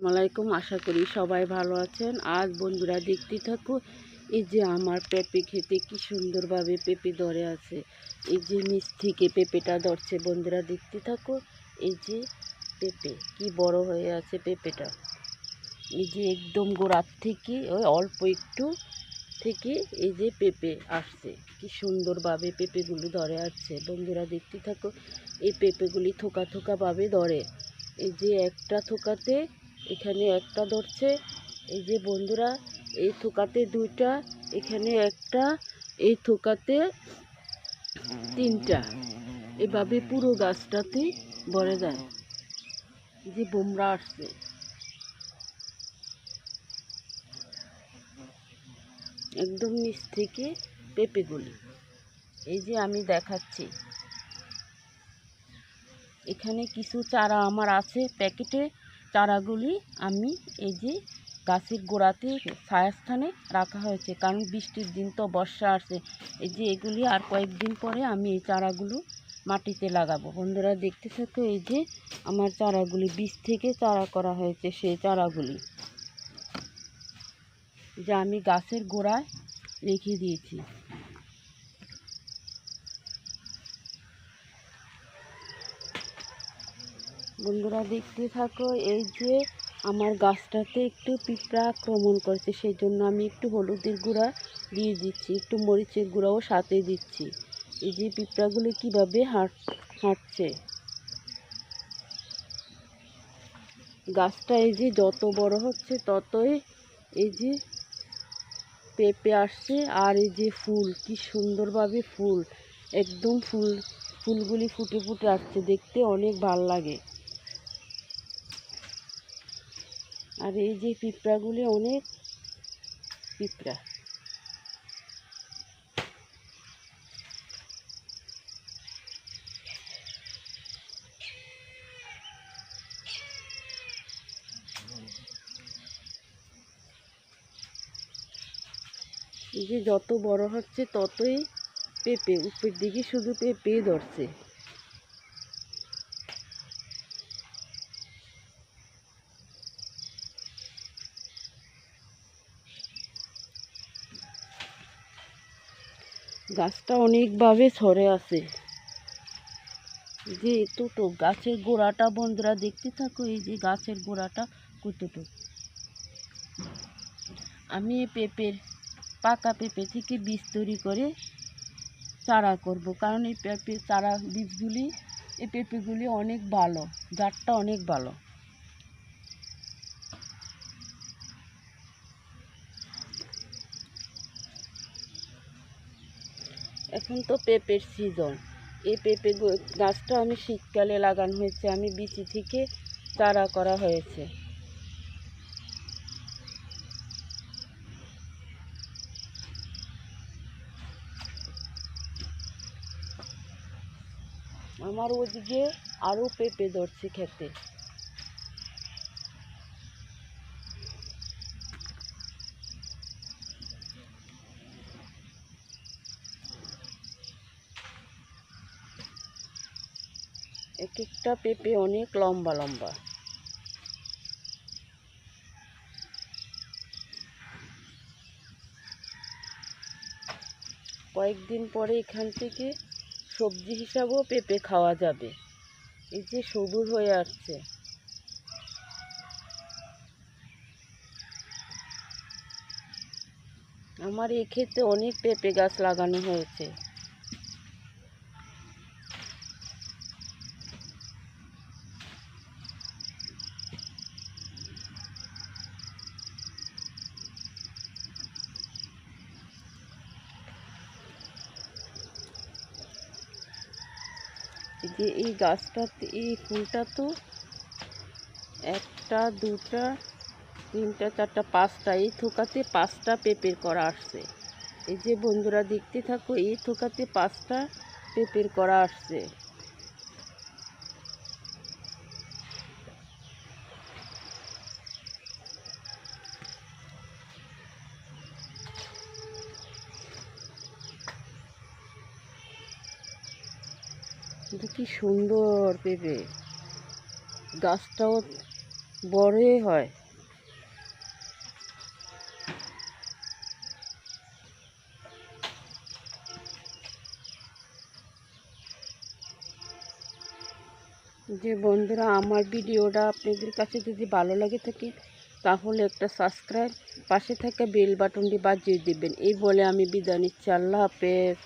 আসসালামাইকুম আশা করি সবাই ভালো আছেন। আজ বন্ধুরা দেখতে থাকো, এই যে আমার পেঁপে খেতে কি সুন্দরভাবে পেঁপে ধরে আছে। এই যে নিচ থেকে পেঁপেটা ধরছে বন্ধুরা দেখতে থাকো, এই যে পেঁপে কি বড় হয়ে আছে পেঁপেটা। এই যে একদম গোড়ার থেকে, ওই অল্প একটু থেকে এই যে পেঁপে আসছে। কি সুন্দরভাবে পেঁপেগুলো ধরে আছে। বন্ধুরা দেখতে থাকো, এই পেঁপেগুলি থোকা থোকাভাবে ধরে। এই যে একটা থোকাতে এখানে একটা ধরছে। এই যে বন্ধুরা, এই থোকাতে দুইটা, এখানে একটা, এই থোকাতে তিনটা। এভাবে পুরো গাছটাতে ভরে যায়। যে বোমরা আসছে। একদম নিচ থেকে পেঁপেগুলি এই যে আমি দেখাচ্ছি। এখানে কিছু চারা আমার আছে প্যাকেটে। চারাগুলি আমি এই যে গাছের গোড়াতে ছায়াস্থানে রাখা হয়েছে। কারণ বৃষ্টির দিন তো বর্ষা আসছে এই যে এগুলি আর কয়েকদিন পরে আমি এই চারাগুলো মাটিতে লাগাবো। বন্ধুরা, দেখতে থাকো এই যে আমার চারাগুলি, বীজ থেকে চারা করা হয়েছে সেই চারাগুলি। যা আমি গাছের গোড়ায় রেখে দিয়েছি। বন্ধুরা দেখতে থাকো, এই যে আমার গাছটাতে একটু পিঁপড়া আক্রমণ করছে, সেই জন্য আমি একটু হলুদের গুঁড়া দিয়ে দিচ্ছি, একটু মরিচের গুঁড়াও সাথে দিচ্ছি। এই যে পিঁপড়াগুলো কীভাবে হাঁট, হাঁটছে। গাছটা এই যে যত বড় হচ্ছে ততই এই যে পেঁপে আসছে, আর এই যে ফুল, কি সুন্দরভাবে ফুল, একদম ফুল, ফুলগুলি ফুটে ফুটে আসছে, দেখতে অনেক ভালো লাগে। আর এই যে পিঁপড়াগুলি অনেক পিঁপড়া। যে যত বড় হচ্ছে ততই পেঁপে উপরের দিকে শুধু পেঁপেই ধরছে। গাছটা অনেকভাবে সরে আছে। যে এতটুকু গাছের গোড়াটা বন্ধুরা দেখতে থাকো, এই যে গাছের গোড়াটা কতটুক। আমি পেঁপের, পাকা পেঁপে থেকে বীজ তৈরি করে চারা করব, কারণ এই পেঁপে চারা বীজগুলি, এই পেঁপেগুলি অনেক ভালো, জাতটা অনেক ভালো। এখন তো পেঁপের সিজন এই পেঁপে গাছটা আমি শীতকালে লাগানো হয়েছে, আমি বিচি থেকে চারা করা হয়েছে। আমার ওদিকে আরও পেঁপে ধরছে খেতে। এক একটা পেঁপে অনেক লম্বা লম্বা। কয়েকদিন পরে এখান থেকে সবজি হিসাবেও পেঁপে খাওয়া যাবে। এই যে সবুজ হয়ে আসছে। আমার এই ক্ষেতে অনেক পেঁপে গাছ লাগানো হয়েছে। যে এই গাছটাতে, এই ফুলটা তো একটা, দুটা, তিনটা, চারটা, পাঁচটা, এই থোকাতে পাঁচটা পেঁপের করা আসছে। এই যে বন্ধুরা দেখতে থাকো, এই থোকাতে পাঁচটা পেঁপের করা আসছে। কিন্তু কি সুন্দর পেঁপে। গাছটাও বড়ই হয়। যে বন্ধুরা, আমার ভিডিওটা আপনাদের কাছে যদি ভালো লাগে থাকে, তাহলে একটা সাবস্ক্রাইব পাশে থাকা বেল বাটনটি বাজিয়ে দিবেন। এই বলে আমি বিদায় নিচ্ছি। আল্লাহ হাফেজ।